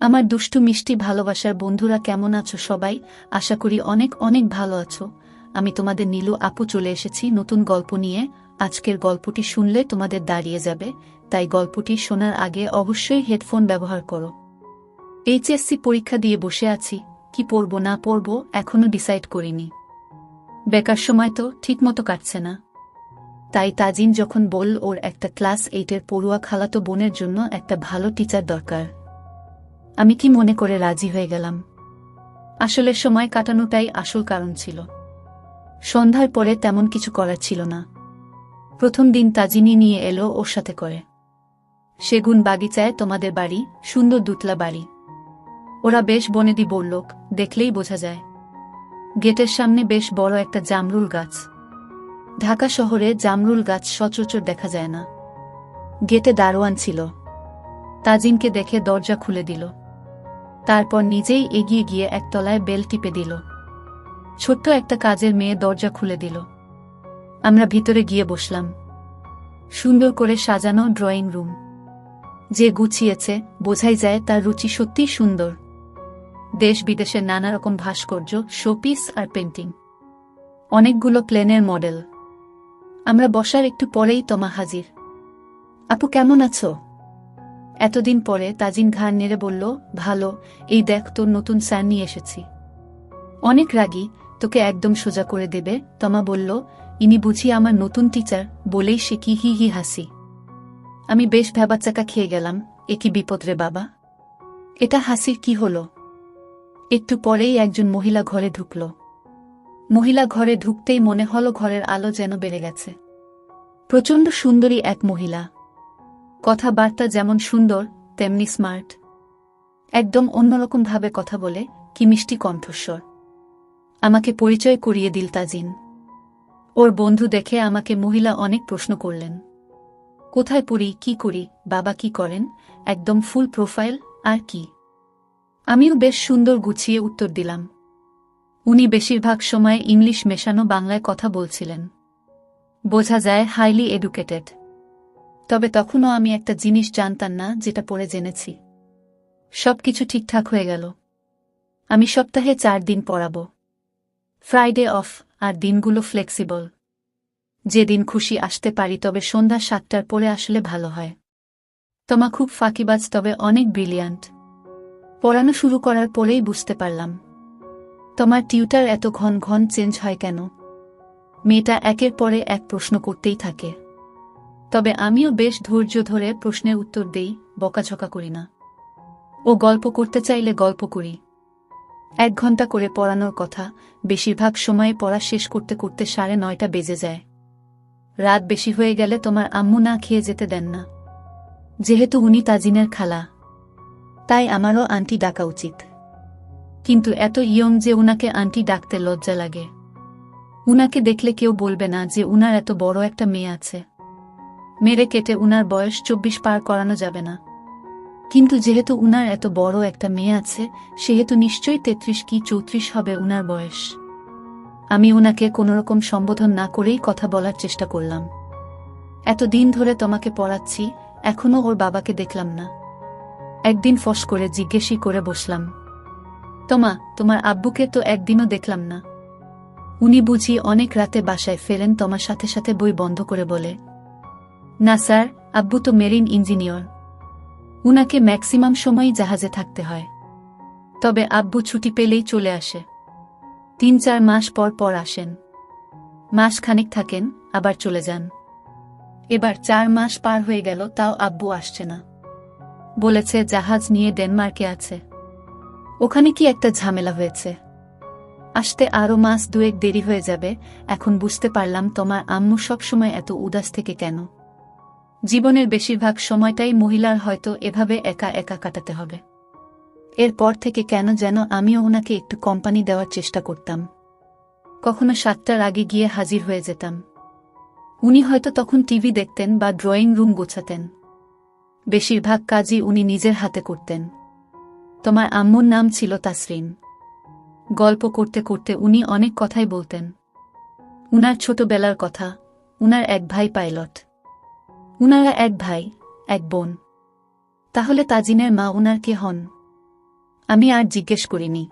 আমার দুষ্টু মিষ্টি ভালোবাসার বন্ধুরা কেমন আছো সবাই? আশা করি অনেক অনেক ভালো আছো। আমি তোমাদের নীলু আপু চলে এসেছি নতুন গল্প নিয়ে। আজকের গল্পটি শুনলে তোমাদের দাঁড়িয়ে যাবে। তাই গল্পটি শোনার আগে অবশ্যই হেডফোন ব্যবহার করো। এইচএসসি পরীক্ষা দিয়ে বসে আছি। কি পড়ব না পড়ব এখনও ডিসাইড করিনি। বেকার সময় তো ঠিকমতো কাটছে না। তাই তাজিন যখন বলল, ওর একটা ক্লাস এইটের পড়ুয়া খালাতো বোনের জন্য একটা ভালো টিচার দরকার। আমি কি মনে করে রাজি হয়ে গেলাম? আসলে সময় কাটানোটাই আসল কারণ ছিল। সন্ধ্যার পরে তেমন কিছু করার ছিল না। প্রথম দিন তাজিনি নিয়ে এলো ওর সাথে করে। সেগুন বাগিচায় তোমাদের বাড়ি, সুন্দর দুতলা বাড়ি। ওরা বেশ বনেদি বললোক দেখলেই বোঝা যায়। গেটের সামনে বেশ বড় একটা জামরুল গাছ। ঢাকা শহরে জামরুল গাছ সচরাচর দেখা যায় না। গেটে দারোয়ান ছিল। তাজিনকে দেখে দরজা খুলে দিল। তারপর নিজেই এগিয়ে গিয়ে একতলায় বেল টিপে দিল। ছোট্ট একটা কাজের মেয়ে দরজা খুলে দিল। আমরা ভিতরে গিয়ে বসলাম। সুন্দর করে সাজানো ড্রয়িং রুম। যে গুছিয়েছে, বোঝাই যায় তার রুচি সত্যিই সুন্দর। দেশ বিদেশের নানা রকম ভাস্কর্য, শোপিস আর পেন্টিং। অনেকগুলো প্লেনের মডেল। আমরা বসার একটু পরেই তোমা হাজির। আপু, কেমন আছো? এতদিন পরে তাজিন ঘাড় নেড়ে বলল, ভালো, এই দেখ তোর নতুন স্যার নিয়ে এসেছি। অনেক রাগী, তোকে একদম সোজা করে দেবে? তমা বলল, ইনি বুঝি আমার নতুন টিচার, বলেই সে কি হি হি হাসি। আমি বেশ ভ্যাবাচাকা খেয়ে গেলাম, এ কি বিপদ রে বাবা? এটা হাসির কি হলো? একটু পরেই একজন মহিলা ঘরে ঢুকল। মহিলা ঘরে ঢুকতেই মনে হলো ঘরের আলো যেন বেড়ে গেছে। প্রচণ্ড সুন্দরী এক মহিলা কথাবার্তা যেমন সুন্দর, তেমনি স্মার্ট। একদম অন্যরকমভাবে কথা বলে, কি মিষ্টি কণ্ঠস্বর। আমাকে পরিচয় করিয়ে দিল তাজিন। ওর বন্ধু দেখে আমাকে মহিলা অনেক প্রশ্ন করলেন। কোথায় পড়ি, কি করি, বাবা কি করেন, একদম ফুল প্রোফাইল, আর কি? আমিও বেশ সুন্দর গুছিয়ে উত্তর দিলাম। উনি বেশিরভাগ সময় ইংলিশ মেশানো বাংলায় কথা বলছিলেন। বোঝা যায় হাইলি এডুকেটেড তবে তখনও আমি একটা জিনিস জানতাম না, যেটা পড়ে জেনেছি। সব কিছু ঠিকঠাক হয়ে গেল। আমি সপ্তাহে চার দিন পড়াব। ফ্রাইডে অফ, আর দিনগুলো ফ্লেক্সিবল। যেদিন খুশি আসতে পারি, তবে সন্ধ্যা সাতটার পরে আসলে ভালো হয়। তোমা খুব ফাঁকিবাজ, তবে অনেক ব্রিলিয়ান্ট। পড়ানো শুরু করার পরেই বুঝতে পারলাম। তোমার টিউটার এত ঘন ঘন চেঞ্জ হয় কেন? মেয়েটা একের পরে এক প্রশ্ন করতেই থাকে। তবে আমিও বেশ ধৈর্য ধরে প্রশ্নের উত্তর দেই, বকাঝকা করি না। ও গল্প করতে চাইলে গল্প করি। এক ঘণ্টা করে পড়ানোর কথা, বেশিরভাগ সময়ে পড়া শেষ করতে করতে সাড়ে নয়টা বেজে যায়। রাত বেশি হয়ে গেলে তোমার আম্মু না খেয়ে যেতে দেন না। যেহেতু উনি তাজিনের খালা। তাই আমারও আন্টি ডাকা উচিত। কিন্তু এত ইয়ং যে উনাকে আন্টি ডাকতে লজ্জা লাগে। উনাকে দেখলে কেউ বলবে না যে উনার এত বড় একটা মেয়ে আছে। মেরে কেটে উনার বয়স চব্বিশ পার করানো যাবে না। কিন্তু যেহেতু উনার এত বড় একটা মেয়ে আছে, সেহেতু নিশ্চয়ই তেত্রিশ কি চৌত্রিশ হবে উনার বয়স। আমি উনাকে কোনোরকম সম্বোধন না করেই কথা বলার চেষ্টা করলাম। এত দিন ধরে তোমাকে পড়াচ্ছি এখনও ওর বাবাকে দেখলাম না। একদিন ফস করে জিজ্ঞেসই করে বসলাম। তোমা, তোমার আব্বুকে তো একদিনও দেখলাম না। উনি বুঝি অনেক রাতে বাসায় ফেরেন, তোমার সাথে সাথে বই বন্ধ করে বলে। না স্যার, আব্বু তো মেরিন ইঞ্জিনিয়র। উনাকে ম্যাক্সিমাম সময়ই জাহাজে থাকতে হয়। তবে আব্বু ছুটি পেলেই চলে আসে। তিন চার মাস পর পর আসেন। মাস খানিক থাকেন, আবার চলে যান। এবার চার মাস পার হয়ে গেল, তাও আব্বু আসছে না। বলেছে জাহাজ নিয়ে ডেনমার্কে আছে। ওখানে কি একটা ঝামেলা হয়েছে। আসতে আরও মাস দুয়েক দেরি হয়ে যাবে, এখন বুঝতে পারলাম তোমার আম্মু সবসময় এত উদাস থেকে কেন। জীবনের বেশিরভাগ সময়টাই মহিলার হয়তো এভাবে একা একা কাটাতে হবে। এরপর থেকে কেন যেন আমিও ওনাকে একটু কোম্পানি দেওয়ার চেষ্টা করতাম। কখনো সাতটার আগে গিয়ে হাজির হয়ে যেতাম। উনি হয়তো তখন টিভি দেখতেন বা ড্রয়িং রুম গোছাতেন। বেশিরভাগ কাজই উনি নিজের হাতে করতেন। তোমার আম্মুর নাম ছিল তাসরিন। গল্প করতে করতে উনি অনেক কথাই বলতেন। উনার ছোটবেলার কথা, উনার এক ভাই পাইলট। উনারা এক ভাই, এক বোন। তাহলে তাজিনের মা উনার কে হন? আমি আর জিজ্ঞেস করিনি।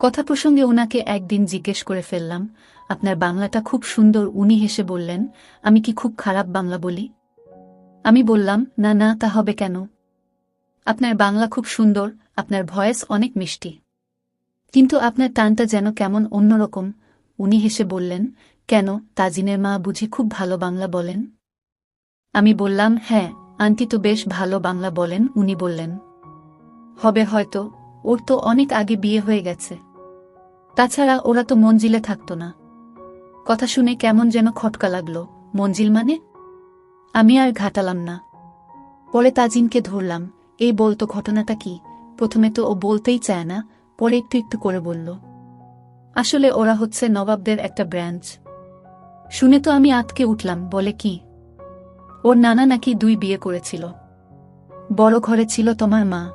কথা প্রসঙ্গে ওনাকে একদিন জিজ্ঞেস করে ফেললাম, আপনার বাংলাটা খুব সুন্দর, উনি হেসে বললেন, আমি কি খুব খারাপ বাংলা বলি? আমি বললাম, না না, তা হবে কেন? আপনার বাংলা খুব সুন্দর, আপনার ভয়েস অনেক মিষ্টি। কিন্তু আপনার টানটা যেন কেমন অন্যরকম, উনি হেসে বললেন, কেন, তাজিনের মা বুঝি খুব ভালো বাংলা বলেন? আমি বললাম হ্যাঁ আন্টি তো বেশ ভালো বাংলা বলেন, উনি বললেন। হবে হয়তো, ওর তো অনেক আগে বিয়ে হয়ে গেছে। তাছাড়া ওরা তো মঞ্জিলে থাকত না। কথা শুনে কেমন যেন খটকা লাগল। মঞ্জিল মানে? আমি আর ঘাটালাম না। পরে তাজিনকে ধরলাম। এই বলতো ঘটনাটা কি? প্রথমে তো ও বলতেই চায় না, পরে একটু একটু করে বলল। আসলে ওরা হচ্ছে নবাবদের একটা ব্রাঞ্চ। শুনে তো আমি আতকে উঠলাম, বলে কি? ওর নানা নাকি দুই বিয়ে করেছিল। বড় ঘরে ছিল তোমার মা।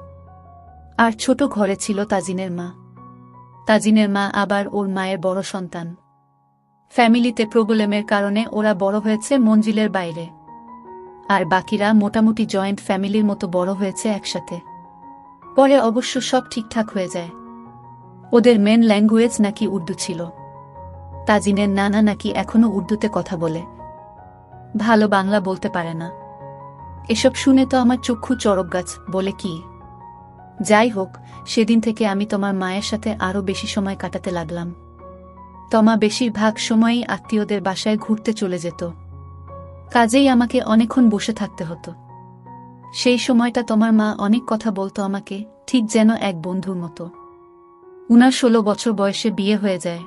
আর ছোট ঘরে ছিল তাজিনের মা। তাজিনের মা আবার ওর মায়ের বড় সন্তান। ফ্যামিলিতে প্রবলেমের কারণে ওরা বড় হয়েছে মঞ্জিলের বাইরে। আর বাকিরা মোটামুটি জয়েন্ট ফ্যামিলির মতো বড় হয়েছে একসাথে। পরে অবশ্য সব ঠিকঠাক হয়ে যায়। ওদের মেন ল্যাঙ্গুয়েজ নাকি উর্দু ছিল। তাজিনের নানা নাকি এখনও উর্দুতে কথা বলে। ভালো বাংলা বলতে পারে না। এসব শুনে তো আমার চক্ষু চরক গাছ, বলে কি? যাই হোক, সেদিন থেকে আমি তোমার মায়ের সাথে আরও বেশি সময় কাটাতে লাগলাম। তমা বেশিরভাগ সময়ই আত্মীয়দের বাসায় ঘুরতে চলে যেত। কাজেই আমাকে অনেকক্ষণ বসে থাকতে হতো। সেই সময়টা তোমার মা অনেক কথা বলতো আমাকে, ঠিক যেন এক বন্ধুর মতো। উনার ষোলো বছর বয়সে বিয়ে হয়ে যায়।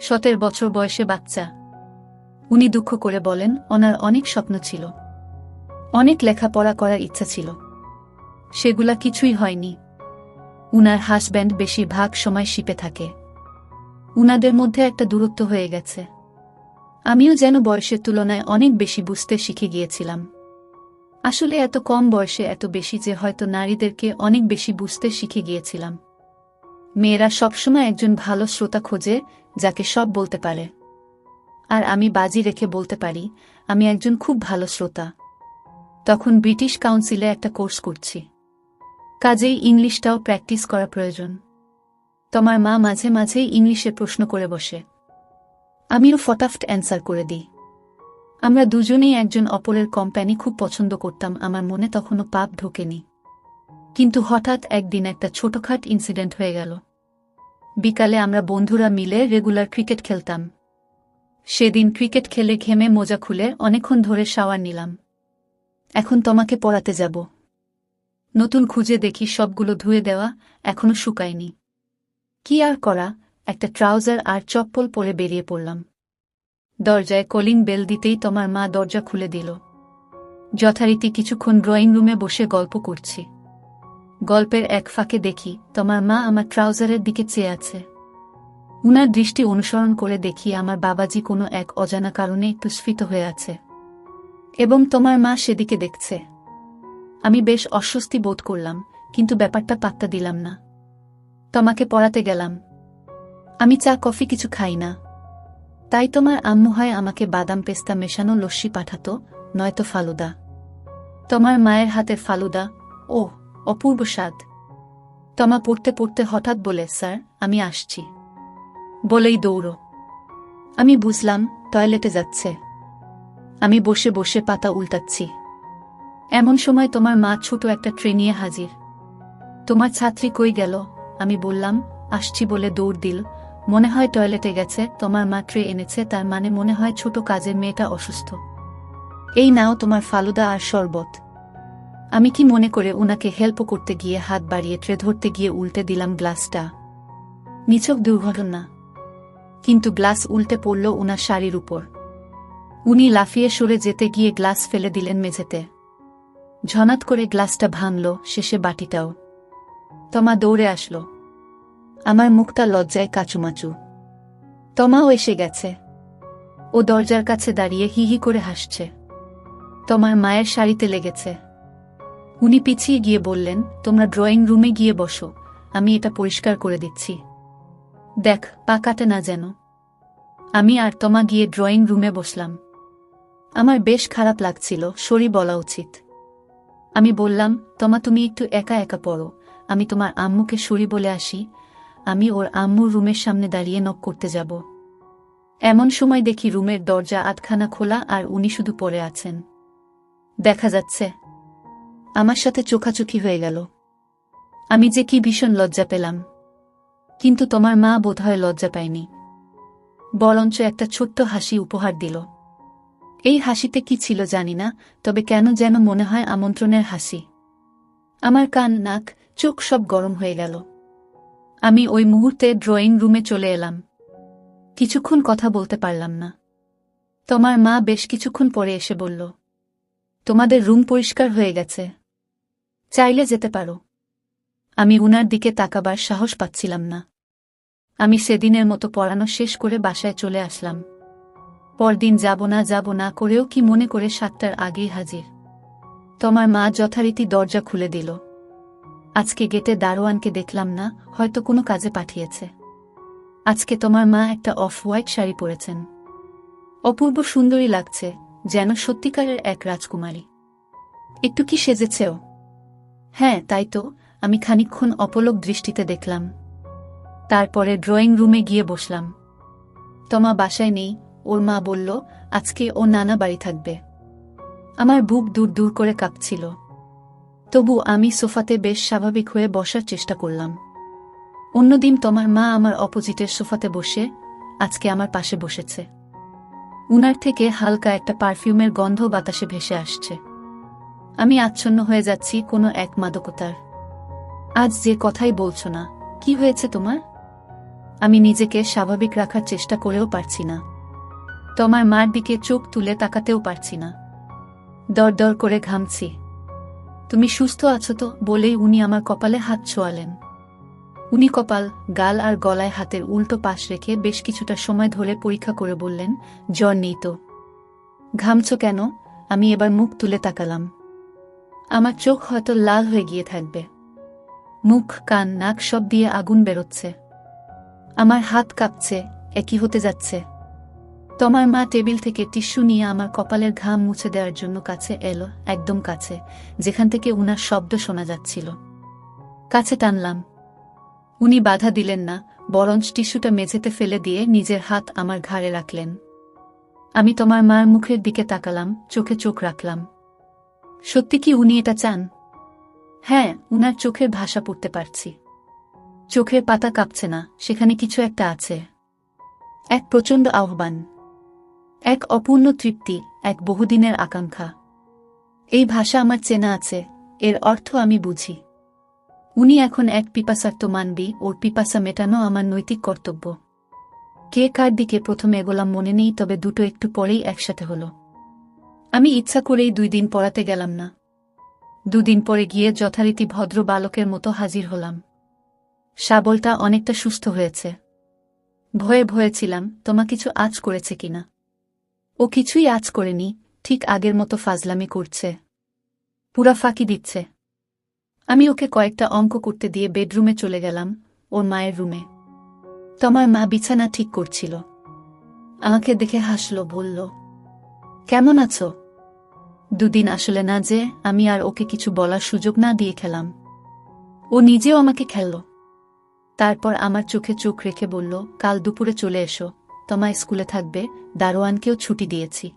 সতের বছর বয়সে বাচ্চা। উনি দুঃখ করে বলেন ওনার অনেক স্বপ্ন ছিল। অনেক লেখাপড়া করার ইচ্ছা ছিল। সেগুলা কিছুই হয়নি। উনার হাসব্যান্ড বেশিরভাগ সময় শিপে থাকে। উনাদের মধ্যে একটা দূরত্ব হয়ে গেছে। আমিও যেন বয়সের তুলনায় অনেক বেশি বুঝতে শিখে গিয়েছিলাম। আসলে এত কম বয়সে এত বেশি যে হয়তো নারীদেরকে অনেক বেশি বুঝতে শিখে গিয়েছিলাম। মেয়েরা সবসময় একজন ভালো শ্রোতা খোঁজে, যাকে সব বলতে পারে। আর আমি বাজি রেখে বলতে পারি, আমি একজন খুব ভালো শ্রোতা। তখন ব্রিটিশ কাউন্সিলে একটা কোর্স করছি। কাজেই ইংলিশটাও প্র্যাকটিস করা প্রয়োজন। তোমার মা মাঝে মাঝেই ইংলিশে প্রশ্ন করে বসে। আমিও ফটাফট অ্যান্সার করে দিই। আমরা দুজনেই একজন অপরের কোম্পানি খুব পছন্দ করতাম, আমার মনে তখনও পাপ ঢোকেনি। কিন্তু হঠাৎ একদিন একটা ছোটখাট ইনসিডেন্ট হয়ে গেল। বিকালে আমরা বন্ধুরা মিলে রেগুলার ক্রিকেট খেলতাম। সেদিন ক্রিকেট খেলে ঘেমে মোজা খুলে অনেকক্ষণ ধরে শাওয়ার নিলাম। এখন তোমাকে পড়াতে যাব। নতুন খুঁজে দেখি সবগুলো ধুয়ে দেওয়া এখনও শুকায়নি। কি আর করা, একটা ট্রাউজার আর চপ্পল পরে বেরিয়ে পড়লাম। দরজায় কলিং বেল দিতেই তোমার মা দরজা খুলে দিল। যথারীতি কিছুক্ষণ ড্রয়িং রুমে বসে গল্প করছি। গল্পের এক ফাঁকে দেখি তোমার মা আমার ট্রাউজারের দিকে চেয়ে আছে। উনার দৃষ্টি অনুসরণ করে দেখি আমার বাবাজি কোনো এক অজানা কারণে একটু স্ফীত হয়ে আছে। এবং তোমার মা সেদিকে দেখছে। আমি বেশ অস্বস্তি বোধ করলাম, কিন্তু ব্যাপারটা পাত্তা দিলাম না। তোমাকে পড়াতে গেলাম। আমি চা, কফি কিছু খাই না। তাই তোমার আম্মু হয় আমাকে বাদাম পেস্তা মেশানো লস্যি পাঠাতো, নয়তো ফালুদা। তোমার মায়ের হাতে ফালুদা ও অপূর্ব স্বাদ। তমা পড়তে পড়তে হঠাৎ বলে, স্যার, আমি আসছি। বলেই দৌড়ো। আমি বুঝলাম টয়লেটে যাচ্ছে। আমি বসে বসে পাতা উল্টাচ্ছি। এমন সময় তোমার মা ছোট একটা ট্রে নিয়ে হাজির। তোমার ছাত্রী কই গেল? আমি বললাম, আসছি বলে দৌড় দিল। মনে হয় টয়লেটে গেছে। তোমার মা ট্রে এনেছে। তার মানে মনে হয় ছোট কাজের মেয়েটা অসুস্থ। এই নাও তোমার ফালুদা আর শরবত। আমি কি মনে করে উনাকে হেল্প করতে গিয়ে হাত বাড়িয়ে ট্রে ধরতে গিয়ে উল্টে দিলাম গ্লাসটা? নিছক দুর্ঘটনা। কিন্তু গ্লাস উল্টে পড়ল উনার শাড়ির উপর। উনি লাফিয়ে সরে যেতে গিয়ে গ্লাস ফেলে দিলেন মেঝেতে। ঝনাত করে গ্লাসটা ভাঙল, শেষে বাটিটাও। তমা দৌড়ে আসলো। আমার মুখটা লজ্জায় কাচুমাচু। তমাও এসে গেছে। ও দরজার কাছে দাঁড়িয়ে হি হি করে হাসছে। তোমার মায়ের শাড়িতে লেগেছে। উনি পিছিয়ে গিয়ে বললেন, তোমরা ড্রয়িং রুমে গিয়ে বসো। আমি এটা পরিষ্কার করে দিচ্ছি। দেখ পা কাটে না যেন। আমি আর তোমা গিয়ে ড্রয়িং রুমে বসলাম। আমার বেশ খারাপ লাগছিল, সরি বলা উচিত। আমি বললাম, তোমা তুমি একটু একা একা পড়ো, আমি তোমার আম্মুকে সরি বলে আসি, আমি ওর আম্মুর রুমের সামনে দাঁড়িয়ে নক করতে যাব। এমন সময় দেখি রুমের দরজা আধখানা খোলা আর উনি শুধু পড়ে আছেন। দেখা যাচ্ছে। আমার সাথে চোখাচোখি হয়ে গেল। আমি যে কি ভীষণ লজ্জা পেলাম। কিন্তু তোমার মা বোধহয় লজ্জা পায়নি। বরঞ্চ একটা ছোট্ট হাসি উপহার দিল। এই হাসিতে কি ছিল জানি না, তবে কেন যেন মনে হয় আমন্ত্রণের হাসি। আমার কান, নাক, চোখ সব গরম হয়ে গেল। আমি ওই মুহূর্তে ড্রয়িং রুমে চলে এলাম। কিছুক্ষণ কথা বলতে পারলাম না। তোমার মা বেশ কিছুক্ষণ পরে এসে বলল, তোমাদের রুম পরিষ্কার হয়ে গেছে। চাইলে যেতে পারো। আমি উনার দিকে তাকাবার সাহস পাচ্ছিলাম না। আমি সেদিনের মতো পড়ানো শেষ করে বাসায় চলে আসলাম। পরদিন যাব না যাব না করেও কি মনে করে সাতটার আগেই হাজির। তোমার মা যথারীতি দরজা খুলে দিল। আজকে গেটে দারোয়ানকে দেখলাম না, হয়তো কোনো কাজে পাঠিয়েছে। আজকে তোমার মা একটা অফ হোয়াইট শাড়ি পরেছেন। অপূর্ব সুন্দরী লাগছে, যেন সত্যিকারের এক রাজকুমারী। একটু কি সেজেছেও? হ্যাঁ তাই তো আমি খানিকক্ষণ অপলক দৃষ্টিতে দেখলাম। তারপরে ড্রয়িং রুমে গিয়ে বসলাম। তমা বাসায় নেই, ওর মা বলল, আজকে ও নানা বাড়ি থাকবে। আমার বুক দূর দূর করে কাঁপছিল। তবু আমি সোফাতে বেশ স্বাভাবিক হয়ে বসার চেষ্টা করলাম। অন্যদিন তোমার মা আমার অপোজিটের সোফাতে বসে, আজকে আমার পাশে বসেছে। উনার থেকে হালকা একটা পারফিউমের গন্ধ বাতাসে ভেসে আসছে। আমি আচ্ছন্ন হয়ে যাচ্ছি কোনো এক মাদকতার। আজ যে কথাই বলছো না, কি হয়েছে তোমার? আমি নিজেকে স্বাভাবিক রাখার চেষ্টা করেও পারছি না। তোমার মার দিকে চোখ তুলে তাকাতেও পারছি না। দর দর করে ঘামছি। তুমি সুস্থ আছো তো বলেই উনি আমার কপালে হাত ছোয়ালেন। উনি কপাল, গাল আর গলায় হাতের উল্টো পাশ রেখে বেশ কিছুটা সময় ধরে পরীক্ষা করে বললেন, জ্বর নেই তো। ঘামছ কেন? আমি এবার মুখ তুলে তাকালাম। আমার চোখ হয়তো লাল হয়ে গিয়ে থাকবে। মুখ, কান, নাক সব দিয়ে আগুন বেরোচ্ছে। আমার হাত কাঁপছে, একই হতে যাচ্ছে। তোমার মা টেবিল থেকে টিস্যু নিয়ে আমার কপালের ঘাম মুছে দেওয়ার জন্য কাছে এলো, একদম কাছে, যেখান থেকে উনার শব্দ শোনা যাচ্ছিল। কাছে টানলাম। উনি বাধা দিলেন না, বরঞ্চ টিস্যুটা মেঝেতে ফেলে দিয়ে নিজের হাত আমার ঘাড়ে রাখলেন। আমি তোমার মার মুখের দিকে তাকালাম, চোখে চোখ রাখলাম। সত্যি কি উনি এটা চান? হ্যাঁ উনার চোখের ভাষা পড়তে পারছি। চোখের পাতা কাঁপছে না, সেখানে কিছু একটা আছে। এক প্রচণ্ড আহ্বান। এক অপূর্ণ তৃপ্তি, এক বহুদিনের আকাঙ্ক্ষা। এই ভাষা আমার চেনা আছে, এর অর্থ আমি বুঝি। উনি এখন এক পিপাসার্থ মানবি, ওর পিপাসা মেটানো আমার নৈতিক কর্তব্য। কে কার দিকে প্রথমে এগোলাম মনে নেই, তবে দুটো একটু পরেই একসাথে হলো। আমি ইচ্ছা করেই দুই দিন পড়াতে গেলাম না। দুদিন পরে গিয়ে যথারীতি ভদ্র বালকের মতো হাজির হলাম। শাবলটা অনেকটা সুস্থ হয়েছে। ভয়ে ভয়ে ছিলাম, তোমা কিছু আজ করেছে কিনা? ও কিছুই আজ করেনি, ঠিক আগের মতো ফাজলামি করছে। পুরা ফাঁকি দিচ্ছে। আমি ওকে কয়েকটা অঙ্ক করতে দিয়ে বেডরুমে চলে গেলাম, ওর মায়ের রুমে। তোমার মা বিছানা ঠিক করছিল। আমাকে দেখে হাসল, বলল, কেমন আছো? দুদিন আসলে না যে আমি আর ওকে কিছু বলার সুযোগ না দিয়ে খেলাম। ও নিজেও আমাকে খেলল। তারপর আমার চোখে চোখ রেখে বলল, কাল দুপুরে চলে এসো। তোমায় স্কুলে থাকবে, দারোয়ানকেও ছুটি দিয়েছি।